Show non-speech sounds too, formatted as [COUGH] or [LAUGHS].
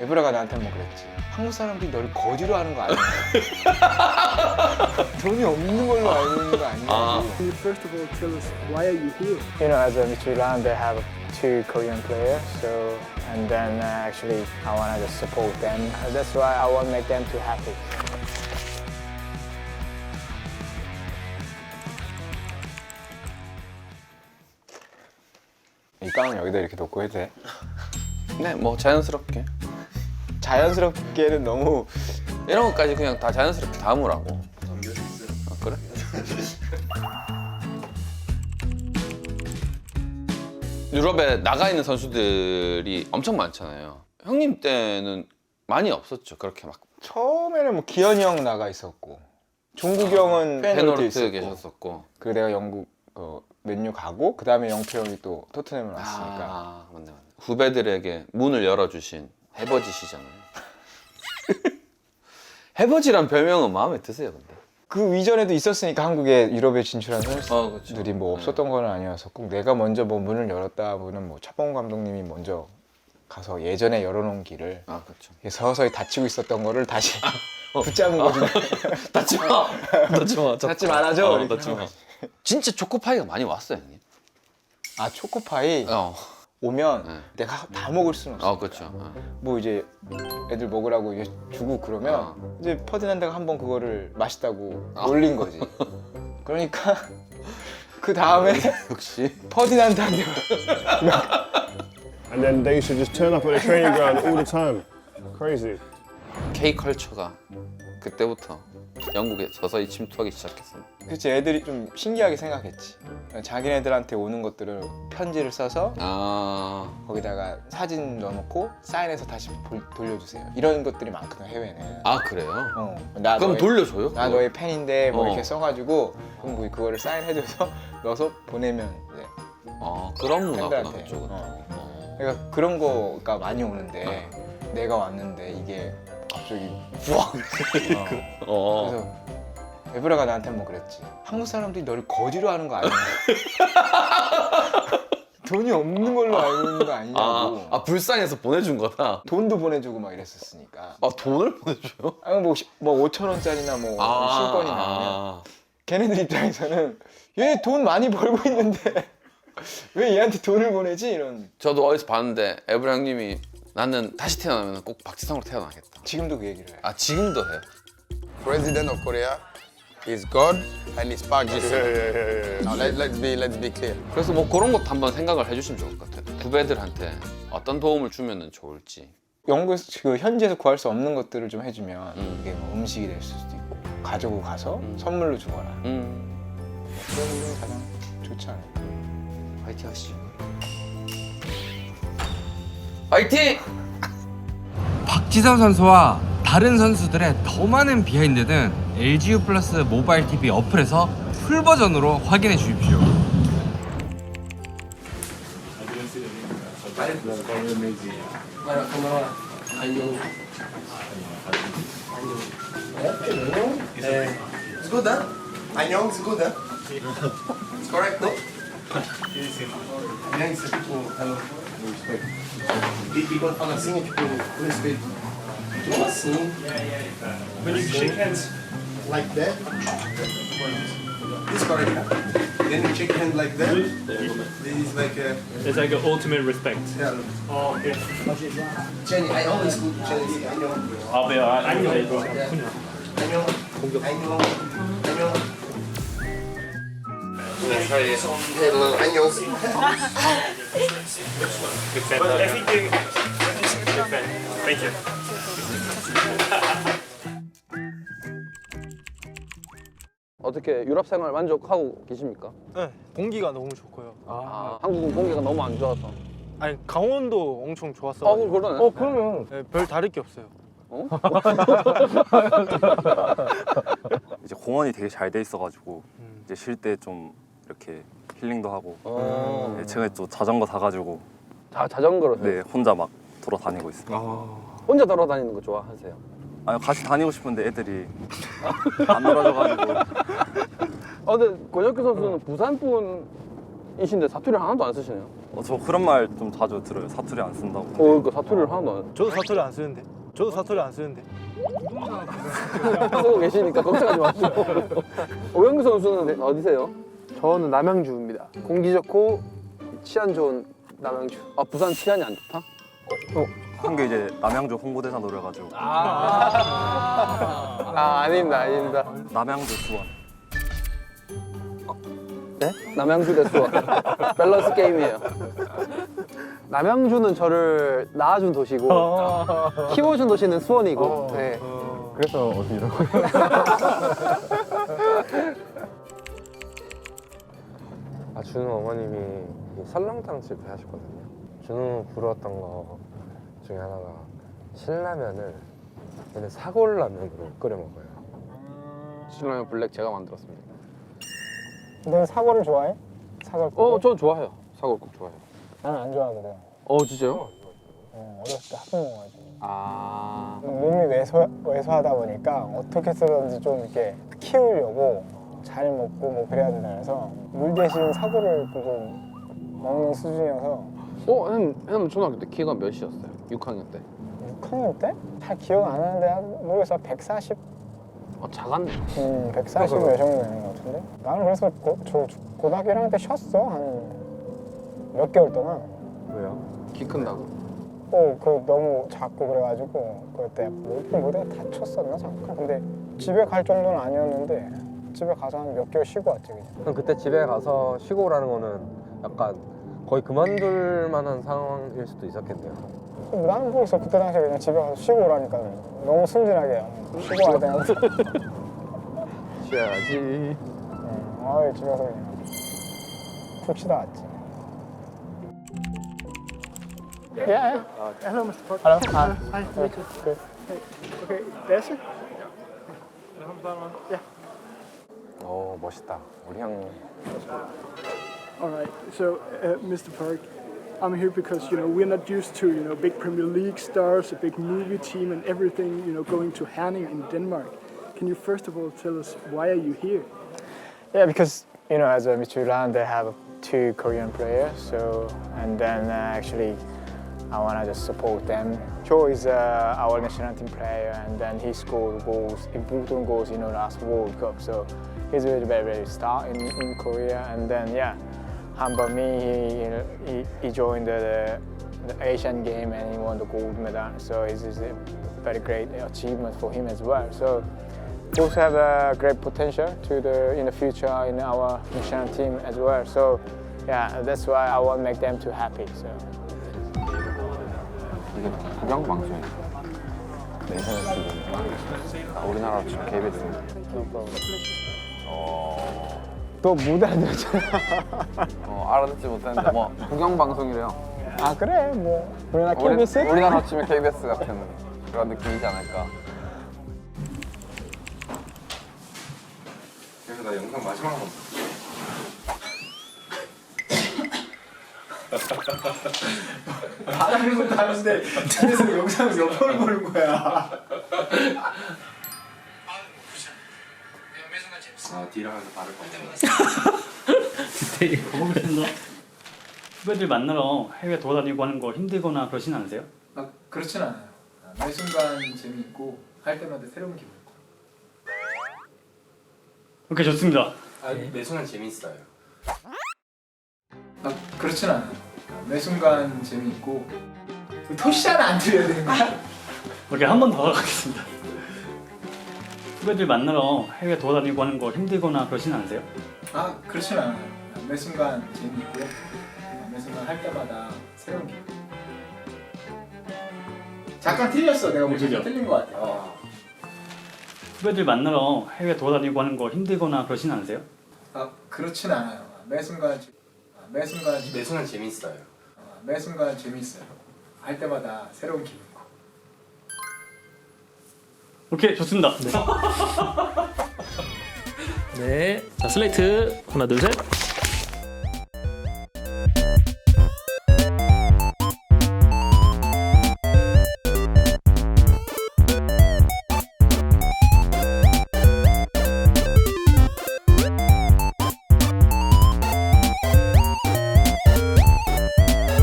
에브라가 나한테 한 번 그랬지. 한국 사람들이 너를 거지로 하는 거 아니야? 돈이 없는 걸로 알고 있는 거 아니야? 아. Can you first of all tell us why are you here? You know, as a Midtjylland, they have two Korean players, so and then uh, actually I want to just support them. Uh, That's why I want to make them too happy. 이 깡은 여기다 이렇게 놓고 해도 돼? 네, 뭐 자연스럽게 자연스럽게는 너무 이런 것까지 그냥 다 자연스럽게 담으라고. 아, 그래? 유럽에 나가 있는 선수들이 엄청 많잖아요. 형님 때는 많이 없었죠. 그렇게 막 처음에는 뭐 기현이 형 나가 있었고 종국이 형은 페노르트 페노르트 있었고 계셨었고. 그 내가 영국 어, 맨유 가고 그 다음에 영표 형이 또 토트넘을 왔으니까 아, 맞네, 맞네. 후배들에게 문을 열어주신 해버지시잖아요. [LAUGHS] 해버지란 별명은 마음에 드세요, 근데? 그 이전에도 있었으니까 한국에 유럽에 진출한 어, 그쵸. 선수들이 뭐 없었던 건 아니어서 꼭 내가 먼저 뭐 문을 열었다고는 뭐 차범 감독님이 먼저 가서 예전에 열어놓은 길을 아, 그렇죠. 서서히 닫히고 있었던 거를 다시 붙잡은 거지. [LAUGHS] 닫지 마. 닫지 마. 닫지 말아줘. 어, 닫지 마. 진짜 초코파이가 많이 왔어요, 형님. 아 초코파이 어, 오면 네. 내가 다 먹을 수는 없어. 어, 그렇죠. 어. 뭐 이제 애들 먹으라고 이제 주고 그러면 어. 이제 퍼디난드가 한 번 그거를 맛있다고 아. 올린 거지. [LAUGHS] 그러니까 [LAUGHS] 그 다음에 역시. [LAUGHS] 퍼디난드한테 And then they used to just turn up at the training ground all the time. Crazy. K 컬처가 그때부터 영국에 서서히 침투하기 시작했습니다. 그치 애들이 좀 신기하게 생각했지. 자기네들한테 오는 것들을 편지를 써서 아, 거기다가 사진 넣어놓고 사인해서 다시 볼- 돌려주세요. 이런 것들이 많거든 해외는. 아 그래요? 어, 나 그럼 너의- 돌려줘요? 나 너의 팬인데 뭐 어. 이렇게 써가지고 그럼 뭐 그거를 사인해줘서 [LAUGHS] 넣어서 보내면 이제 아 그런 문화구나 팬들한테. 그쪽은. 어. 어. 그러니까 그런 거가 많이 오는데 내가 왔는데 이게 갑자기 부엉 어. 그래서 에브라가 나한테 한번 그랬지. 한국 사람들이 너를 거지로 하는 거 아니야? [LAUGHS] 돈이 없는 걸로 알고 있는 거 아니냐고. 아, 아 불쌍해서 보내준 거다. 돈도 보내주고 막 이랬었으니까. 아 돈을 보내줘요? 아니 뭐, 시- 뭐 5천 원짜리나 뭐 신권이 나오면. 아, 걔네들 입장에서는 얘 돈 많이 벌고 있는데 [LAUGHS] 왜 얘한테 돈을 보내지? 이런. 저도 어디서 봤는데 에브라 형님이 나는 다시 태어나면 꼭 박지성으로 태어나겠다. 지금도 그 얘기를 해 아 지금도 해요. President of Korea is God and is Park Ji-sung. yeah, yeah, yeah. Now let, let's be let's be clear. 그래서 뭐 그런 것도 한번 생각을 해주시면 좋을 것 같아요. 후배들한테 어떤 도움을 주면 좋을지. 영국에서 그 현지에서 구할 수 없는 것들을 좀 해주면 음. 이게 뭐 음식이 될 수도 있고 가지고 가서 선물로 주거나 음, 그런 게 가장 좋지 않을까 화이팅 하시죠. 화이팅! 박지성 선수와 다른 선수들의 더 많은 비하인드는 LGU 플러스 모바일 TV 어플에서 풀 버전으로 확인해 주십시오. It's good, huh? Anyong is good, huh? It's correct, no? Anyong is people, hello. respeito. E, e quando fala assim, é tipo, com respeito. Como assim? When you shake hands like that, this correct. Then you shake hands like that. This is like a. It's like an ultimate respect. Yeah. Oh, yeah. Jenny, I always go to Chinese. I know. I'll be alright. I know. I know. I know. I know. Hello, fan. But everything. Fan. Thank you. 어떻게 유럽 생활 만족하고 계십니까? 네, 공기가 너무 좋고요. 아, 한국은 공기가 너무 안 좋아서. 아니 강원도 엄청 좋았어. 아, 그럼 그러네. 어 그러면 네, 별 다를 게 없어요. 이제 공원이 되게 잘 돼 있어가지고 이제 쉴 때 좀 이렇게 힐링도 하고 어. 네, 최근에 또 자전거 사가지고 자, 자전거로 네 혼자 막 돌아다니고 있습니다. 혼자 돌아다니는 거 좋아하세요? 아니 같이 다니고 싶은데 애들이 안 놀아줘가지고 아, 근데 권혁규 선수는 부산 분 이신데 사투리 하나도 안 쓰시네요. 어, 저 그런 말 좀 자주 들어요. 사투리 안 쓴다고. 어, 그러니까 사투리를 하나도 안 저도 사투리 안 쓰는데. 저도 사투리 안 쓰는데. 쓰고 계시니까 걱정하지 마시고. [LAUGHS] 오영규 선수는 어디세요? 저는 남양주입니다. 공기 좋고 치안 좋은 남양주. 아 부산 치안이 안 좋다? 한 게 이제 남양주 홍보대사 노려가지고 아 아닙니다 아닙니다. 남양주 수원. 남양주 대 수원 밸런스 게임이에요. 남양주는 저를 낳아준 도시고 키워준 도시는 수원이고. 네. 그래서 어디 이런 [LAUGHS] 준우 어머님이 이 설렁탕 집 하셨거든요. 준우 부러웠던 거 중에 하나가 신라면을 얘는 사골라면으로 끓여 먹어요. 신라면 블랙 제가 만들었습니다. 넌 사골을 좋아해? 사골. 어, 전 좋아해요. 사골국 좋아해요. 나는 안 좋아하거든. 어, 진짜요? 어, 어렸을 때 학교 먹어가지고. 아, 몸이 왜소, 왜소하다 보니까 어떻게 쓰든지 좀 이렇게 키우려고 잘 먹고 뭐 그래야 된다 그래서 물 대신 사골을 조금 먹는 수준이어서 어, 형, 형 초등학교 때 키가 몇이었어요? 6학년 때? 6학년 때? 잘 기억 안 나는데 한 모르겠어 140? 어, 작았네. 음, 140몇 정도 되는 것 같은데? 나는 그래서 고, 저 고등학교 1학년 때 쉬었어 한 몇 개월 동안 왜요? 키 큰다고. 어, 그 너무 작고 그래가지고 그때 뭐 못해 다쳤었나 잠깐 근데 집에 갈 정도는 아니었는데 집에 가서 한 몇 개월 쉬고 왔지 그냥 그럼 그때 집에 가서 쉬고 오라는 거는 약간 거의 그만둘 만한 상황일 수도 있었겠네요. 뭐 나는 모르겠어 그때 당시에 그냥 집에 가서 쉬고 오라니까 너무 순진하게 쉬고 와야 되는 [LAUGHS] 쉬어야지. 응, 아이 집에 가서 그냥 푹 쉬다 왔지 Yeah, yeah. Hello, Mr. Park. Hello. Hi. Hi, meet you. Good. Okay, there's it. 어 멋있다. 우리 형 All right. So, uh, Mr. Park, I'm here because you know we're not used to you know big Premier League stars, a big movie team, and everything you know going to Herning in Denmark. Can you first of all tell us why are you here? Yeah, because you know, as a Midtjylland, they have two Korean players. So, and then uh, actually, I wanna just support them. Cho is uh, our national team player, and then he scored goals, important goals, you know, last World Cup. So, he's really very, very star in, in Korea. And then, yeah, Hamba me, he, he, he joined the, the Asian game and he won the gold medal. So, it's, it's a very great achievement for him as well. So. We also have a great potential to the in the future in our national team as well. So yeah, that's why I want to make them too happy. So 이게 구경 방송이에요. 내셔널 TV. 아, 우리나라 지 금 KBS. 또 무대 안 들었잖아. 어, 알아듣지 못했는데 뭐 구경 방송이래요. 아 그래 뭐 우리나라 우리, KBS? 우리 나라 치면 KBS 같은 그런 느낌이지 않을까. 그래서 나 영상 마지막 한 번. 바닥에서 가는데 뒤에서 영상을 옆으로 보는 거야. [LAUGHS] 아 뒤로 가서 바를 건데. 가보겠습니다. 후배들 만나러 해외 돌아다니고 하는 거 힘들거나 그러진 않으세요? 아, 그렇진 않아요. 아, 매 순간 재미있고 할 때마다 새로운 기분. 오케이 좋습니다. 매 순간 재밌어요. 아, 그렇진 않아요. 아, 매 순간 재미있고 토시잖아 안 들려야 되는 거야? 오케이 한 번 더 가겠습니다. 후배들 만나러 해외 돌아다니고 하는 거 힘들거나 그러진 않으세요? 아, 그렇진 않아요. 아, 매 순간 재미있고 아, 매 순간 할 때마다 새로운 기분. 잠깐 틀렸어. 내가 뭐 잠깐 틀린 것 같아. 어. 후배들 만나러 해외 돌아다니고 하는 거 힘들거나 그러진 않으세요? 아, 그렇진 않아요. 아, 매 순간 재- 아, 매 순간 매 순간 재밌어요. 아, 매 순간 재미있어요. 할 때마다 새로운 기분. 오케이 좋습니다. 네. 자, 슬레이트. 하나, 둘, 셋.